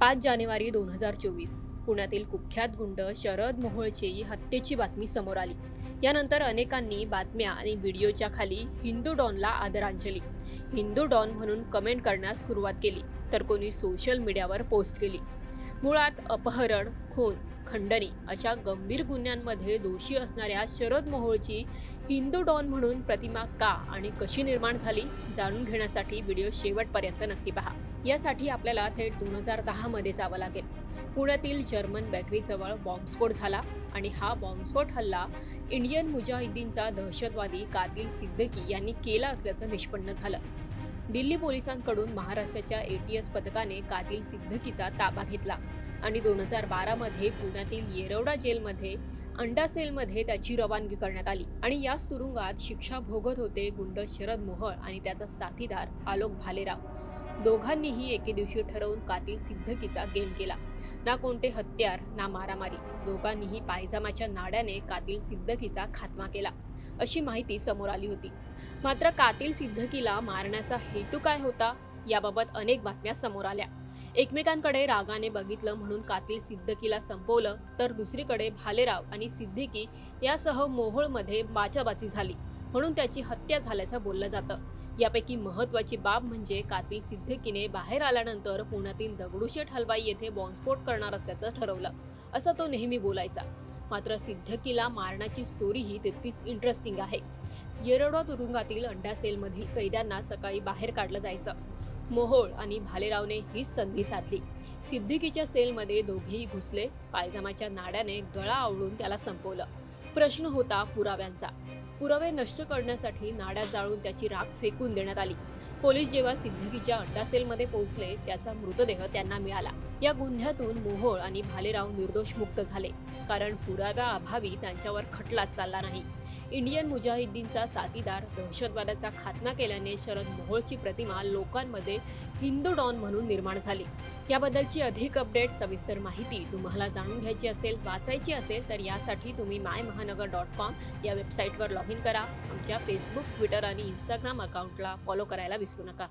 पाच जानेवारी दोन हजार चोवीस. पुण्यातील कुख्यात गुंड शरद मोहोळची हत्येची बातमी समोर आली. यानंतर अनेकांनी बातम्या आणि व्हिडिओच्या खाली हिंदू डॉनला आदरांजली. हिंदू डॉन म्हणून कमेंट करण्यास सुरुवात केली तर कोणी सोशल मीडियावर पोस्ट केली. मुळात अपहरण खून खंडणी अशा गंभीर गुन्ह्यांमध्ये दोषी असणाऱ्या शरद मोहोळची हिंदू डॉन म्हणून प्रतिमा का आणि कशी निर्माण झाली जाणून घेण्यासाठी व्हिडिओ शेवटपर्यंत नक्की पहा. यासाठी आपल्याला थेट दोन हजार दहामध्ये जावं लागेल. पुण्यातील जर्मन बेकरीजवळ बॉम्बस्फोट झाला आणि हा बॉम्बस्फोट हल्ला इंडियन मुजाहिद्दीनचा दहशतवादी कातील सिद्दीकी यांनी केला असल्याचं निष्पन्न झालं. दिल्ली पोलिसांकडून महाराष्ट्राच्या एटीएस पथकाने कातील सिद्दकीचा ताबा घेतला. आणि दोन हजार बारामध्ये पुण्यातील येरवडा जेलमध्ये अंडा सेलमध्ये त्याची रवानगी करण्यात आली. आणि या तुरुंगात शिक्षा भोगत होते गुंड शरद मोहळ आणि त्याचा साथीदार आलोक भालेराव. दोघांनीही एके दिवशी ठरवून कातिल सिद्धकीचा गेम केला. ना कोणते हत्यार ना मारामारी. दोघांनीही पायजामाच्या नाड्याने कातिल सिद्धकीचा खात्मा केला. अशी माहिती समोर आली होती. मात्र कातिल सिद्धकीला मारण्याचा हेतू काय होता? याबाबत अनेक बातम्या समोर आल्या. एकमेकांकडे रागाने बघितलं म्हणून कातील सिद्धकीला संपवलं तर दुसरीकडे भालेराव आणि सिद्दीकी यासह मोहोळमध्ये बाचाबाची झाली म्हणून त्याची हत्या झाल्याचं बोललं जातं. यापैकी महत्वाची बाब म्हणजे कातील सिद्धकीने बाहेर आल्यानंतर पुण्यातील दगडूशेठ हलवाई येथे बॉम्बस्फोट करणार असल्याचं ठरवलं. असं तो नेहमी बोलायचा. मात्र सिद्धकीला मारण्याची स्टोरी ही तितकीच इंटरेस्टिंग आहे. येरवडा तुरुंगातील अंडा सेलमधील कैद्यांना सकाळी बाहेर काढलं जायचं. मोहोळ आणि भालेरावने हीच संधी साधली. सिद्दीकीच्या सेलमध्ये दोघेही घुसले पायजामाच्या नाड्याने गळा आवडून त्याला संपवलं. प्रश्न होता पुराव्यांचा. पुरावे नष्ट करण्यासाठी नाड्या जाळून त्याची राख फेकून देण्यात आली. पोलीस जेव्हा सिद्धकीच्या अड्डासेलमध्ये पोहोचले त्याचा मृतदेह त्यांना मिळाला. या गुन्ह्यातून मोहोळ आणि भालेराव निर्दोष मुक्त झाले कारण पुराव्या अभावी त्यांच्यावर खटलाच चालला नाही. इंडियन मुजाहिद्दीनचा साथीदार दहशतवादाचा खात्मा केल्याने शरद मोहोळची प्रतिमा लोकांमध्ये हिंदू डॉन म्हणून निर्माण झाली. याबद्दलची अधिक अपडेट सविस्तर माहिती तुम्हाला जाणून घ्यायची असेल वाचायची असेल तर यासाठी तुम्ही माय महानगर डॉट कॉम या वेबसाईटवर लॉग इन करा. आमच्या फेसबुक ट्विटर आणि इंस्टाग्राम अकाउंटला फॉलो करायला विसरू नका.